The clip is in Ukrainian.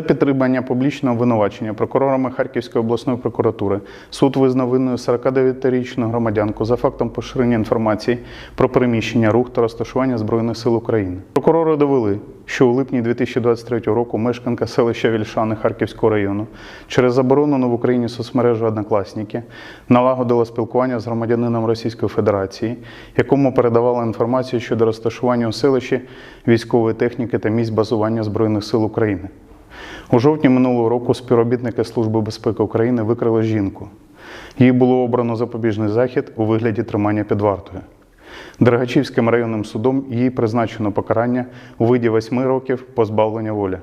підтримання публічного обвинувачення прокурорами Харківської обласної прокуратури суд визнав винною 49-річну громадянку за фактом поширення інформації про переміщення, рух та розташування Збройних сил України. Прокурори довели, що у липні 2023 року мешканка селища Вільшани Харківського району через заборонену в Україні соцмережу Однокласники налагодила спілкування з громадянином Російської Федерації, якому передавала інформацію щодо розташування у селищі військової техніки та місць базування Збройних сил України. У жовтні минулого року співробітники Служби безпеки України викрили жінку. Їй було обрано запобіжний захід у вигляді тримання під вартою. Дергачівським районним судом їй призначено покарання у виді восьми років позбавлення волі.